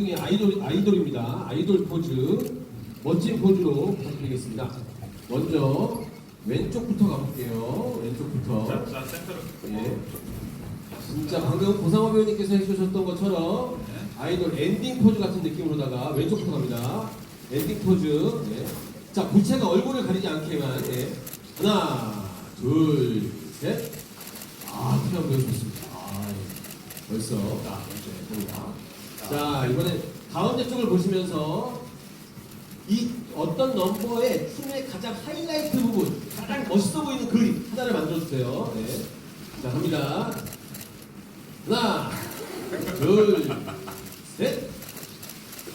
등등의 아이돌 아이돌입니다. 아이돌 포즈 멋진 포즈로 부탁드리겠습니다. 먼저 왼쪽부터 가볼게요. 왼쪽부터. 자, 자, 센터로. 예. 진짜 방금 고상호 배우님께서 해주셨던 것처럼 네. 아이돌 엔딩 포즈 같은 느낌으로다가 왼쪽부터 갑니다. 엔딩 포즈. 예. 자, 부채가 얼굴을 가리지 않게만. 예. 하나, 둘, 셋. 아, 표현 배우 좋습니다. 아, 예. 벌써. 자, 이제 봅니다. 자, 이번에 가운데 쪽을 보시면서 이 어떤 넘버의 춤의 가장 하이라이트 부분, 가장 멋있어 보이는 그림 하나를 만들어주세요. 네. 자, 갑니다. 하나, 둘, 셋.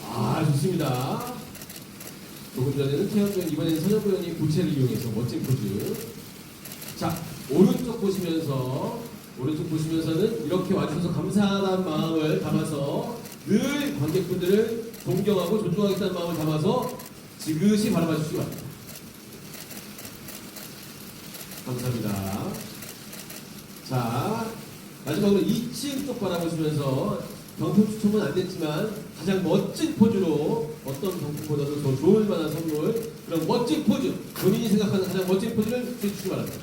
아, 좋습니다. 조금 전에는 배우, 이번에는 선영 배우님 부채를 이용해서 멋진 포즈. 자, 오른쪽 보시면서, 오른쪽 보시면서는 이렇게 와주셔서 감사하다는 마음을 담아서 늘 관객분들을 존경하고 존중하겠다는 마음을 담아서 지그시 바라봐 주시기 바랍니다. 감사합니다. 자, 마지막으로 2층 쪽 바라보시면서 경품 추첨은 안 됐지만 가장 멋진 포즈로 어떤 경품보다도 더 좋을 만한 선물 그런 멋진 포즈 본인이 생각하는 가장 멋진 포즈를 해주시기 바랍니다.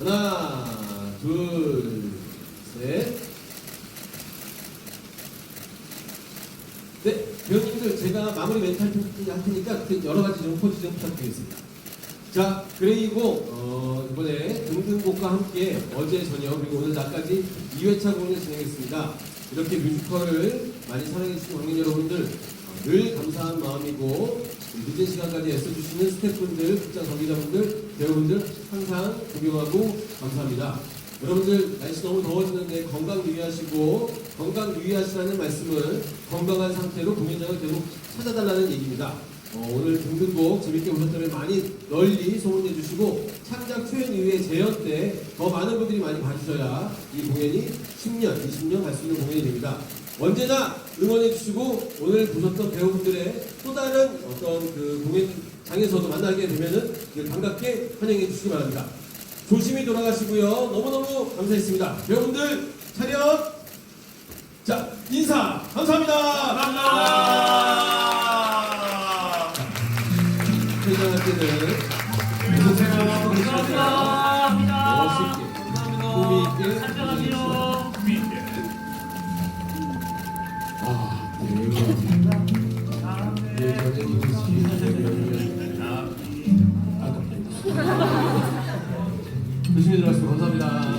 하나, 둘, 셋. 네, 배우님들 제가 마무리 멘트 할 테- 할 테니까 그 여러 가지 좀 포즈 좀 부탁드리겠습니다. 자, 그리고 어, 이번에 등등곡과 함께 어제 저녁 그리고 오늘 낮까지 2회차 공연을 진행했습니다. 이렇게 뮤지컬을 많이 사랑해주신 관객 여러분들 어, 늘 감사한 마음이고 늦은 시간까지 애써주시는 스태프분들, 극장 관계자분들, 배우분들 항상 존경하고 감사합니다. 여러분들 날씨 너무 더워지는데 건강 유의하시고 건강 유의하시라는 말씀은 건강한 상태로 공연장을 계속 찾아달라는 얘기입니다. 어, 오늘 등등곡 재밌게 보셨다면 많이 널리 소문내 주시고 창작 초연 이후에 재연 때 더 많은 분들이 많이 봐주셔야 이 공연이 10년, 20년 갈 수 있는 공연이 됩니다. 언제나 응원해 주시고 오늘 보셨던 배우분들의 또 다른 어떤 그 공연장에서도 만나게 되면은 늘 반갑게 환영해 주시기 바랍니다. 조심히 돌아가시고요. 너무너무 감사했습니다. 배우분들 차렷! 자, 인사! 감사합니다! 감사합니다. 퇴장할 때는 감사합니다. 멋있게, 꿈이 있게, 안녕하세요. 재미있게. 아, 네, 네, 저는 이것이 시청해주셔서 감사합니다.